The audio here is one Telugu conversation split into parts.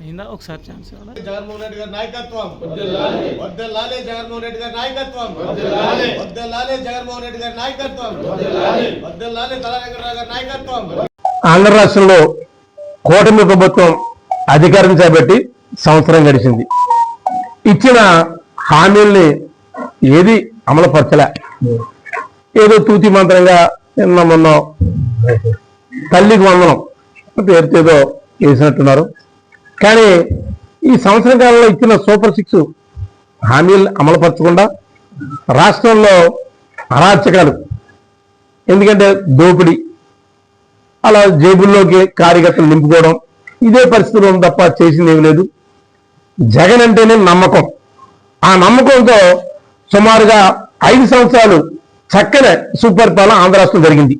అయిందా ఒకసారి ఛాన్స్ ఇవ్వాలా జగన్మోహన్ రెడ్డి గారి నాయకత్వం. వద్దలాలే జగన్మోహన్ రెడ్డి గారి నాయకత్వం. వద్దలాలే జగన్మోహన్ రెడ్డి గారి నాయకత్వం. వద్దలాలే తల వెంకటరావు గారి నాయకత్వం ఆంధ్ర రాష్ట్రంలో కూటమి ప్రభుత్వం అధికారం చేపట్టి సంవత్సరం గడిచింది. ఇచ్చిన హామీల్ని ఏది అమలుపరచలే? ఏదో తూతి మంత్రంగా నిన్న మొన్న తల్లికి వందనం. పేరుతో చేసినట్టున్నారు. కానీ ఈ సంవత్సరం కాలంలో ఇచ్చిన సూపర్ సిక్స్ హామీలు అమలుపరచకుండా రాష్ట్రంలో అరాచకాలు ఎందుకంటే దోపిడీ అలా జేబుల్లోకి కార్యకర్తలు నింపుకోవడం ఇదే పరిస్థితులు ఉంది తప్ప చేసింది ఏమి లేదు. జగన్ అంటేనే నమ్మకం. ఆ నమ్మకంతో సుమారుగా ఐదు సంవత్సరాలు చక్కని సుపరిపాలన ఆంధ్ర రాష్ట్రం జరిగింది.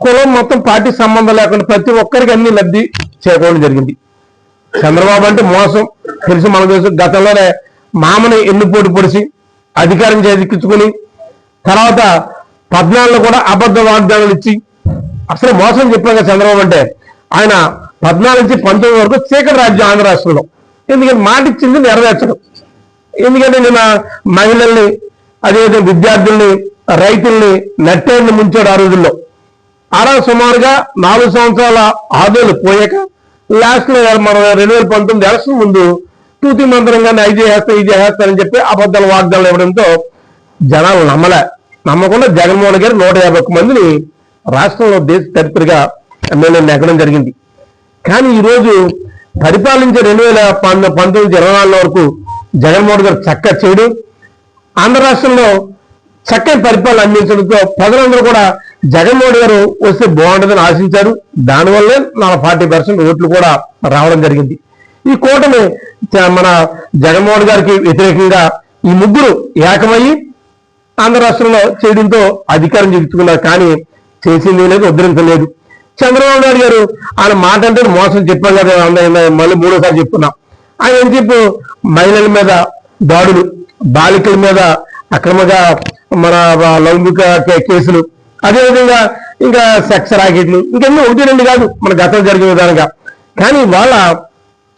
కులం మొత్తం పార్టీ సంబంధం లేకుండా ప్రతి ఒక్కరికి అన్ని లబ్ధి చేకూరడం జరిగింది. చంద్రబాబు అంటే మోసం. తెలిసి మన తెలుసు గతంలోనే మామని ఎన్నుపోటు పొడిచి అధికారం చేతికించుకుని తర్వాత పద్నాలుగులో కూడా అబద్ధ వాగ్దానాలు ఇచ్చి అసలు మోసం చెప్పాం చంద్రబాబు అంటే ఆయన పద్నాలుగు నుంచి పంతొమ్మిది వరకు చీకటి రాజ్యం ఆంధ్ర రాష్ట్రంలో. ఎందుకంటే మాట ఇచ్చింది నెరవేర్చడం. ఎందుకంటే నిన్న మహిళల్ని అదేవిధంగా విద్యార్థుల్ని రైతుల్ని నట్టేళ్ళు ముంచాడు ఆ రోజుల్లో. అలా సుమారుగా నాలుగు సంవత్సరాల ఆదోలు పోయాక లాస్ట్లో మనం రెండు వేల పంతొమ్మిది ఎలక్షన్ ముందు తూతి మంత్రంగానే ఇది చేస్తా ఇది చేస్తానని చెప్పి అబద్ధాల వాగ్దాలు ఇవ్వడంతో జనాలు నమ్మలే. నమ్మకుండా జగన్మోహన్ గారు నూట యాభై ఒక్క మందిని రాష్ట్రంలో దేశ చరిత్రగా ఎమ్మెల్యే నెగ్గడం జరిగింది. కానీ ఈరోజు పరిపాలించే రెండు వేల పంతొమ్మిది ఇరవై నాలుగు వరకు జగన్మోహన్ గారు చక్క చేయడం ఆంధ్ర రాష్ట్రంలో చక్కని పరిపాలన అందించడంతో ప్రజలందరూ కూడా జగన్మోహన్ గారు వస్తే బాగుంటుందని ఆశించారు. దానివల్లే నా ఫార్టీ పర్సెంట్ ఓట్లు కూడా రావడం జరిగింది. ఈ కూటమి మన జగన్మోహన్ గారికి వ్యతిరేకంగా ఈ ముగ్గురు ఏకమయ్యి ఆంధ్ర రాష్ట్రంలో చేయడంతో అధికారం చూపించుకున్నారు కానీ చేసింది లేదు ఉద్ధరించలేదు. చంద్రబాబు నాయుడు గారు ఆయన మాట అంటే మోసం చెప్పాం కదా మళ్ళీ మూడోసారి చెప్తున్నాం. ఆయన ఏం చెప్పు? మహిళల మీద దాడులు బాలికల మీద అక్రమంగా మన లైంగిక కేసులు. అదేవిధంగా ఇంకా సెక్స్ రాకెట్లు. ఇంకెన్నో ఒకటి రెండు కాదు. మన గతం జరిగిన విధానంగా. కానీ వాళ్ళ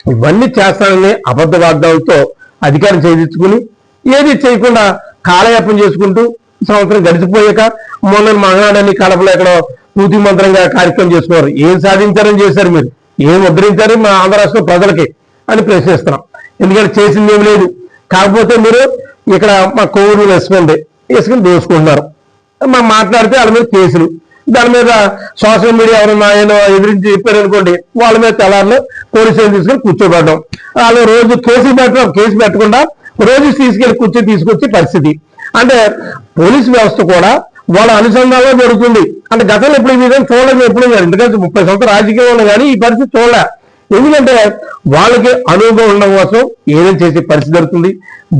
ఇవన్నీ చేస్తానని అబద్ధ వాగ్దానంతో అధికారం చేయించుకుని ఏది చేయకుండా కాలయాపం చేసుకుంటూ సంవత్సరం గడిచిపోయాక మొన్న మహానాడని కడపలో ఎక్కడో పూతి మంత్రంగా కార్యక్రమం చేసుకున్నారు. ఏం సాధించారని చేశారు మీరు? ఏం ఉద్ధరించారు మా ఆంధ్ర రాష్ట్ర ప్రజలకి? అని ప్రశ్నిస్తున్నాం. ఎందుకంటే చేసింది ఏం లేదు. కాకపోతే మీరు ఇక్కడ మా కోవిడ్ వేసుకోండి వేసుకుని దోసుకుంటున్నారు మా మాట్లాడితే వాళ్ళ మీద కేసులు. దాని మీద సోషల్ మీడియా ఎవరైనా ఆయన ఎదిరించి చెప్పారు అనుకోండి వాళ్ళ మీద తెల్లారులు పోలీసులు తీసుకొని కూర్చోబెట్టడం. వాళ్ళు రోజు కేసు పెట్టడం కేసు పెట్టకుండా రోజు తీసుకెళ్ళి కూర్చొని తీసుకొచ్చే పరిస్థితి. అంటే పోలీస్ వ్యవస్థ కూడా వాళ్ళ అనుసంధానంలో జరుగుతుంది. అంటే గతంలో ఎప్పుడు ఈ విధంగా చూడలేదు ఎప్పుడు ఎందుకంటే ముప్పై సంవత్సరాలు రాజకీయంలో కానీ ఈ పరిస్థితి చూడలే. ఎందుకంటే వాళ్ళకి అనువుగా ఉండడం కోసం ఏదైనా చేసే పరిస్థితి జరుగుతుంది?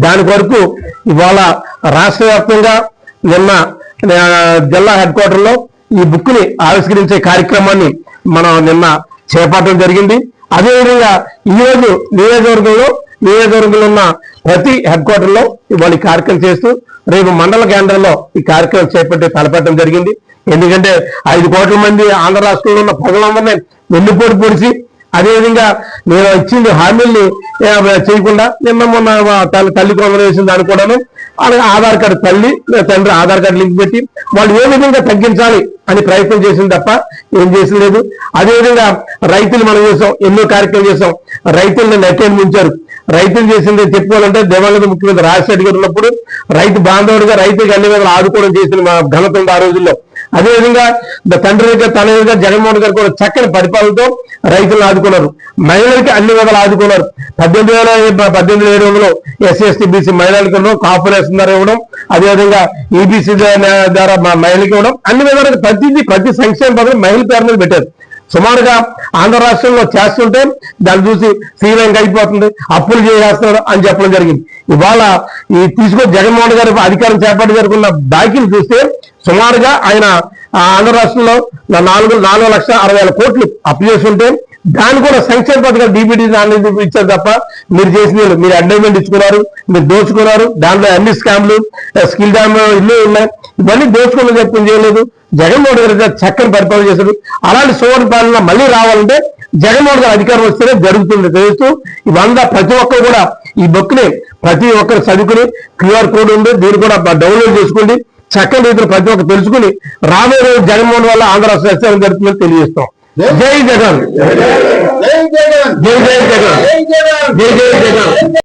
దాని కొరకు ఇవాళ రాష్ట్ర వ్యాప్తంగా నిన్న జిల్లా హెడ్ క్వార్టర్లో ఈ బుక్ని ఆవిష్కరించే కార్యక్రమాన్ని మనం నిన్న చేపట్టడం జరిగింది. అదేవిధంగా ఈ రోజు నియోజకవర్గంలో నియోజకవర్గంలో ఉన్న ప్రతి హెడ్ క్వార్టర్లో ఇవాళ ఈ కార్యక్రమం చేస్తూ రేపు మండల కేంద్రంలో ఈ కార్యక్రమం చేపట్టి తలపెట్టడం జరిగింది. ఎందుకంటే ఐదు కోట్ల మంది ఆంధ్ర రాష్ట్రంలో ఉన్న ప్రజలందరినీ వెన్నుపోటు పొడిచి అదేవిధంగా నేను ఇచ్చింది హామీల్ని చేయకుండా నిన్న మొన్న మా తల్లి తల్లి కొందరు వేసిన దాన్ని కూడాను అలాగే ఆధార్ కార్డు తల్లి తండ్రి ఆధార్ కార్డు లింక్ పెట్టి వాళ్ళు ఏ విధంగా తగ్గించాలి అని ప్రయత్నం చేసింది తప్ప ఏం చేసింది లేదు. అదేవిధంగా రైతులు మనం చేసాం ఎన్నో కార్యక్రమం చేసాం. రైతులను నెట్టేని ముంచారు రైతులు చేసింది చెప్పుకోవాలంటే దేవాలయ ముఖ్యమంత్రి రాజశేఖర్ గారు ఉన్నప్పుడు రైతు బాంధవుడిగా రైతుకి అన్ని విధాలు ఆదుకోవడం చేసిన మా ఘనత ఉంది ఆ రోజుల్లో. అదేవిధంగా ద తండ్రి దగ్గర తనయుడిగా జగన్మోహన్ గారు కూడా చక్కని పరిపాలనతో రైతులను ఆదుకున్నారు. మహిళలకి అన్ని విధాలు ఆదుకున్నారు. పద్దెనిమిది వేల పద్దెనిమిది ఏడు వందలు ఎస్సీ ఎస్టీ బీసీ మహిళలకు ఇవ్వడం కార్పొరేషన్ ద్వారా ఇవ్వడం అదేవిధంగా ఈబీసీ ద్వారా మహిళలకు ఇవ్వడం అన్ని విధాలుగా ప్రతిదీ ప్రతి సంక్షేమ పథకం మహిళ పేరు మీద పెట్టారు. సుమారుగా ఆంధ్ర రాష్ట్రంలో చేస్తుంటే దాన్ని చూసి శ్రీలంక అయిపోతుంది. అప్పులు చేసేస్తున్నారు అని చెప్పడం జరిగింది. ఇవాళ ఈ తీసుకొని జగన్మోహన్ గారి అధికారం చేపట్టి జరుగుతున్న బాకీలు చూస్తే సుమారుగా ఆయన ఆంధ్ర రాష్ట్రంలో నాలుగు నాలుగు లక్షల అరవై వేల కోట్లు అప్పు చేస్తుంటే దాన్ని కూడా సంక్షేమ పథకాలు డీబీటీ అనేది ఇచ్చారు తప్ప మీరు చేసిన మీరు అడ్వర్టైజ్మెంట్ ఇచ్చుకున్నారు మీరు దోచుకున్నారు దాంట్లో అన్ని స్కామ్లు స్కిల్ డ్యామ్ ఇల్లు ఉన్నాయి. ఇవన్నీ దోచుకున్న చెప్పని చేయలేదు. జగన్మోహన్ గారు చక్కని పరిపాలన చేశారు అలాంటి సువర్ణ పాలన మళ్ళీ రావాలంటే జగన్మోహన్ గారు అధికారం వస్తేనే జరుగుతుంది తెలుస్తూ ఇవంతా ప్రతి ఒక్కరు కూడా ఈ బుక్ని ప్రతి ఒక్కరు చదువుకుని క్యూఆర్ కోడ్ ఉంది. దీన్ని కూడా డౌన్లోడ్ చేసుకోండి. చక్కని రీతిలో ప్రతి ఒక్కరు తెలుసుకుని రాబోయే రోజు జగన్మోహన్ వల్ల ఆంధ్ర రాష్ట్ర జరుగుతుందని తెలియజేస్తాం. జై జగన్. జై జగన్. జై జై జగన్. జై జై జగన్.